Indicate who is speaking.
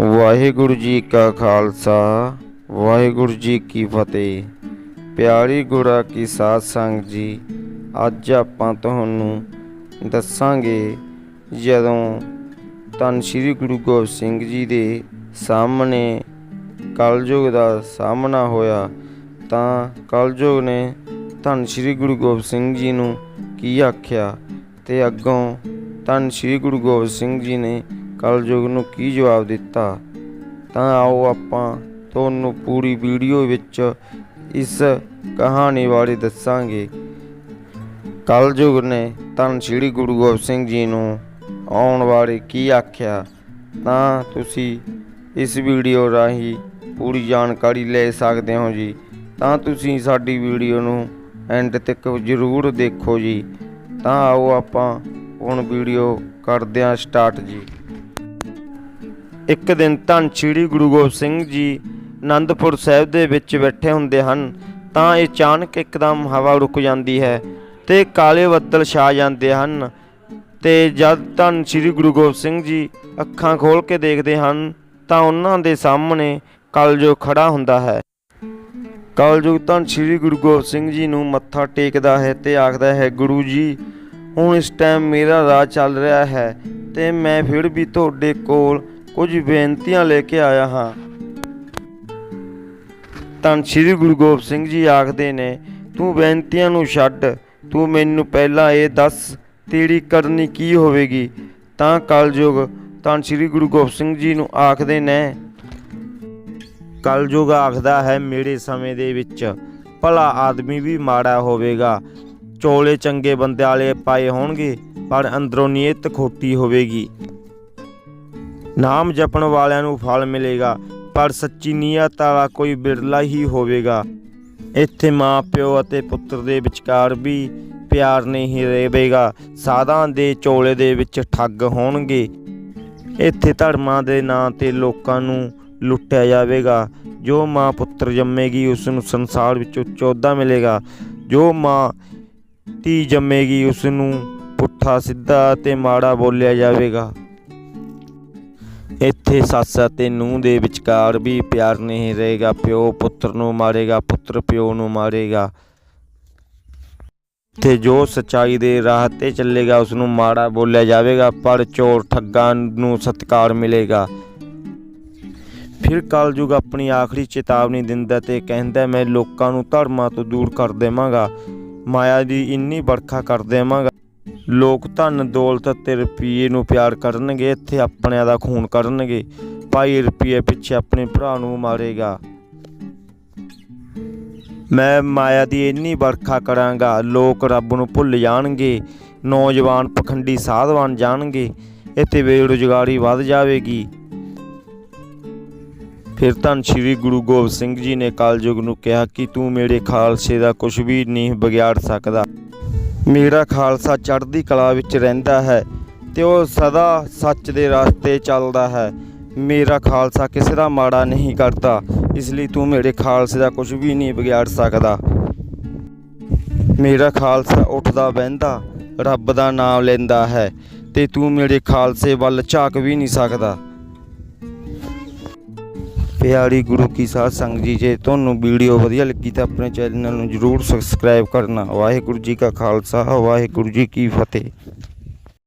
Speaker 1: ਵਾਹਿਗੁਰੂ ਜੀ ਕਾ ਖਾਲਸਾ, ਵਾਹਿਗੁਰੂ ਜੀ ਕੀ ਫਤਿਹ। ਪਿਆਰੀ ਗੁਰਾ ਕੀ ਸਾਧ ਸੰਗਤ ਜੀ, ਅੱਜ ਆਪਾਂ ਤੁਹਾਨੂੰ ਦੱਸਾਂਗੇ ਜਦੋਂ ਧੰਨ ਸ਼੍ਰੀ ਗੁਰੂ ਗੋਬਿੰਦ ਸਿੰਘ ਜੀ ਦੇ ਸਾਹਮਣੇ ਕਲਯੁਗ ਦਾ ਸਾਹਮਣਾ ਹੋਇਆ, ਤਾਂ ਕਲਯੁਗ ਨੇ ਧੰਨ ਸ਼੍ਰੀ ਗੁਰੂ ਗੋਬਿੰਦ ਸਿੰਘ ਜੀ ਨੂੰ ਕੀ ਆਖਿਆ ਤੇ ਅੱਗੋਂ ਧੰਨ ਸ਼੍ਰੀ ਗੁਰੂ ਗੋਬਿੰਦ ਸਿੰਘ ਜੀ ਨੇ ਕਲਯੁਗ ਨੂੰ ਕੀ ਜਵਾਬ ਦਿੱਤਾ? ਤਾਂ ਆਓ ਆਪਾਂ ਤੁਹਾਨੂੰ ਪੂਰੀ ਵੀਡੀਓ ਵਿੱਚ ਇਸ ਕਹਾਣੀ ਬਾਰੇ ਦੱਸਾਂਗੇ। ਕਲਯੁਗ ਨੇ ਧੰਨ ਸ਼੍ਰੀ ਗੁਰੂ ਗੋਬਿੰਦ ਸਿੰਘ ਜੀ ਨੂੰ ਆਉਣ ਬਾਰੇ ਕੀ ਆਖਿਆ? ਤਾਂ ਤੁਸੀਂ ਇਸ ਵੀਡੀਓ ਰਾਹੀਂ ਪੂਰੀ ਜਾਣਕਾਰੀ ਲੈ ਸਕਦੇ ਹੋ ਜੀ। ਤਾਂ ਤੁਸੀਂ ਸਾਡੀ ਵੀਡੀਓ ਨੂੰ ਐਂਡ ਤੱਕ ਜ਼ਰੂਰ ਦੇਖੋ ਜੀ। ਤਾਂ ਆਓ ਆਪਾਂ ਹੁਣ ਵੀਡੀਓ ਕਰਦੇ ਹਾਂ ਸਟਾਰਟ ਜੀ। ਇੱਕ ਦਿਨ ਧੰਨ ਸ਼੍ਰੀ ਗੁਰੂ ਗੋਬਿੰਦ ਸਿੰਘ ਜੀ ਆਨੰਦਪੁਰ ਸਾਹਿਬ ਦੇ ਵਿੱਚ ਬੈਠੇ ਹੁੰਦੇ ਹਨ, ਤਾਂ ਅਚਾਨਕ ਇੱਕਦਮ ਹਵਾ ਰੁਕ ਜਾਂਦੀ ਹੈ ਤੇ ਕਾਲੇ ਬੱਦਲ ਛਾ ਜਾਂਦੇ ਹਨ। ਤੇ ਜਦ ਧੰਨ ਸ਼੍ਰੀ ਗੁਰੂ ਗੋਬਿੰਦ ਸਿੰਘ ਜੀ ਅੱਖਾਂ ਖੋਲ ਕੇ ਦੇਖਦੇ ਹਨ, ਤਾਂ ਉਹਨਾਂ ਦੇ ਸਾਹਮਣੇ ਕਲਯੁਗ ਖੜਾ ਹੁੰਦਾ ਹੈ। ਕਲਯੁਗ ਧੰਨ ਸ਼੍ਰੀ ਗੁਰੂ ਗੋਬਿੰਦ ਸਿੰਘ ਜੀ ਨੂੰ ਮੱਥਾ ਟੇਕਦਾ ਹੈ ਤੇ ਆਖਦਾ ਹੈ, ਗੁਰੂ ਜੀ, ਹੁਣ ਇਸ ਟਾਈਮ ਮੇਰਾ ਰਾਜ ਚੱਲ ਰਿਹਾ ਹੈ ਤੇ ਮੈਂ ਫਿਰ ਵੀ ਤੁਹਾਡੇ ਕੋਲ ਕੁਝ ਬੇਨਤੀਆਂ ਲੈ ਕੇ ਆਇਆ ਹਾਂ। ਧੰਨ ਸ਼੍ਰੀ ਗੁਰੂ ਗੋਬਿੰਦ ਸਿੰਘ ਜੀ ਆਖਦੇ ਨੇ, ਤੂੰ ਬੇਨਤੀਆਂ ਨੂੰ ਛੱਡ, ਤੂੰ ਮੈਨੂੰ ਪਹਿਲਾਂ ਇਹ ਦੱਸ ਤੇਰੀ ਕਰਨੀ ਕੀ ਹੋਵੇਗੀ? ਤਾਂ ਕਲਯੁਗ ਧੰਨ ਸ਼੍ਰੀ ਗੁਰੂ ਗੋਬਿੰਦ ਸਿੰਘ ਜੀ ਨੂੰ ਆਖਦੇ ਨੇ, ਕਲਯੁਗ ਆਖਦਾ ਹੈ ਮੇਰੇ ਸਮੇਂ ਦੇ ਵਿੱਚ, ਭਲਾ ਆਦਮੀ ਵੀ ਮਾੜਾ ਹੋਵੇਗਾ, ਚੋਲੇ ਚੰਗੇ ਬੰਦੇ ਵਾਲੇ ਪਾਏ ਹੋਣਗੇ, ਪਰ ਅੰਦਰੋਂ ਨੀਅਤ ਖੋਟੀ ਹੋਵੇਗੀ। ਨਾਮ ਜਪਣ ਵਾਲਿਆਂ ਨੂੰ ਫਲ ਮਿਲੇਗਾ, ਪਰ ਸੱਚੀ ਨੀਅਤ ਵਾਲਾ ਕੋਈ ਬਿਰਲਾ ਹੀ ਹੋਵੇਗਾ। ਇੱਥੇ ਮਾਂ ਪਿਓ ਅਤੇ ਪੁੱਤਰ ਦੇ ਵਿਚਕਾਰ ਵੀ ਪਿਆਰ ਨਹੀਂ ਰਹੇਗਾ। ਸਾਧਾਂ ਦੇ ਚੋਲੇ ਦੇ ਵਿੱਚ ਠੱਗ ਹੋਣਗੇ। ਇੱਥੇ ਧਰਮਾਂ ਦੇ ਨਾਂ ਤੇ ਲੋਕਾਂ ਨੂੰ ਲੁੱਟਿਆ ਜਾਵੇਗਾ। ਜੋ ਮਾਂ ਪੁੱਤਰ ਜੰਮੇਗੀ, ਉਸ ਨੂੰ ਸੰਸਾਰ ਵਿੱਚੋਂ ਚੌਦਾ ਮਿਲੇਗਾ। ਜੋ ਮਾਂ, ਧੀ ਜੰਮੇਗੀ, ਉਸ ਨੂੰ ਪੁੱਠਾ, ਸਿੱਧਾ ਤੇ ਮਾੜਾ ਬੋਲਿਆ ਜਾਵੇਗਾ। ਇੱਥੇ ਸੱਸ ਅਤੇ ਨੂੰਹ ਦੇ ਵਿਚਕਾਰ ਵੀ ਪਿਆਰ ਨਹੀਂ ਰਹੇਗਾ। ਪਿਓ ਪੁੱਤਰ ਨੂੰ ਮਾਰੇਗਾ, ਪੁੱਤਰ ਪਿਓ ਨੂੰ ਮਾਰੇਗਾ। ਤੇ ਜੋ ਸਚਾਈ ਦੇ ਰਾਹ ਤੇ ਚੱਲੇਗਾ ਉਸ ਨੂੰ ਮਾੜਾ ਬੋਲਿਆ ਜਾਵੇਗਾ, ਪਰ ਚੋਰ ਠੱਗਾਂ ਨੂੰ ਸਤਿਕਾਰ ਮਿਲੇਗਾ। ਫਿਰ ਕਲਯੁਗ ਆਪਣੀ ਆਖਰੀ ਚੇਤਾਵਨੀ ਦਿੰਦਾ ਤੇ ਕਹਿੰਦਾ, ਮੈਂ ਲੋਕਾਂ ਨੂੰ ਧਰਮਾਂ ਤੋਂ ਦੂਰ ਕਰ ਦੇਵਾਂਗਾ। ਮਾਇਆ ਦੀ ਇੰਨੀ ਵਰਖਾ ਕਰ ਦੇਵਾਂਗਾ ਲੋਕ ਧਨ ਦੌਲਤ ਅਤੇ ਰੁਪਈਏ ਨੂੰ ਪਿਆਰ ਕਰਨਗੇ, ਇੱਥੇ ਆਪਣਿਆਂ ਦਾ ਖੂਨ ਕਰਨਗੇ। ਭਾਈ ਰੁਪਈਏ ਪਿੱਛੇ ਆਪਣੇ ਭਰਾ ਨੂੰ ਮਾਰੇਗਾ। ਮੈਂ ਮਾਇਆ ਦੀ ਇੰਨੀ ਵਰਖਾ ਕਰਾਂਗਾ, ਲੋਕ ਰੱਬ ਨੂੰ ਭੁੱਲ ਜਾਣਗੇ, ਨੌਜਵਾਨ ਪਖੰਡੀ ਸਾਧ ਬਣ ਜਾਣਗੇ, ਇੱਥੇ ਬੇਰੁਜ਼ਗਾਰੀ ਵੱਧ ਜਾਵੇਗੀ। ਫਿਰ ਧੰਨ ਸ਼੍ਰੀ ਗੁਰੂ ਗੋਬਿੰਦ ਸਿੰਘ ਜੀ ਨੇ ਕਾਲਯੁਗ ਨੂੰ ਕਿਹਾ ਕਿ ਤੂੰ ਮੇਰੇ ਖਾਲਸੇ ਦਾ ਕੁਝ ਵੀ ਨਹੀਂ ਵਿਗਾੜ ਸਕਦਾ। ਮੇਰਾ ਖਾਲਸਾ ਚੜ੍ਹਦੀ ਕਲਾ ਵਿੱਚ ਰਹਿੰਦਾ ਹੈ ਤੇ ਉਹ ਸਦਾ ਸੱਚ ਦੇ ਰਸਤੇ ਚੱਲਦਾ ਹੈ। ਮੇਰਾ ਖਾਲਸਾ ਕਿਸੇ ਦਾ ਮਾੜਾ ਨਹੀਂ ਕਰਦਾ, ਇਸ ਲਈ ਤੂੰ ਮੇਰੇ ਖਾਲਸੇ ਦਾ ਕੁਝ ਵੀ ਨਹੀਂ ਵਿਗਾੜ ਸਕਦਾ। ਮੇਰਾ ਖਾਲਸਾ ਉੱਠਦਾ ਬਹਿੰਦਾ, ਰੱਬ ਦਾ ਨਾਮ ਲੈਂਦਾ ਹੈ ਤੇ ਤੂੰ ਮੇਰੇ ਖਾਲਸੇ ਵੱਲ ਝਾਕ ਵੀ ਨਹੀਂ ਸਕਦਾ। ਪਿਆਰੀ ਗੁਰੂ ਕੀ ਸਾਧ ਸੰਗਤ ਜੀ, ਜੇ ਤੁਹਾਨੂੰ ਵੀਡੀਓ ਵਧੀਆ ਲੱਗੀ ਤਾਂ ਆਪਣੇ ਚੈਨਲ ਨੂੰ ਜਰੂਰ ਸਬਸਕ੍ਰਾਈਬ ਕਰਨਾ। ਵਾਹਿਗੁਰੂ ਜੀ ਕਾ ਖਾਲਸਾ, ਵਾਹਿਗੁਰੂ ਜੀ ਕੀ ਫਤਿਹ।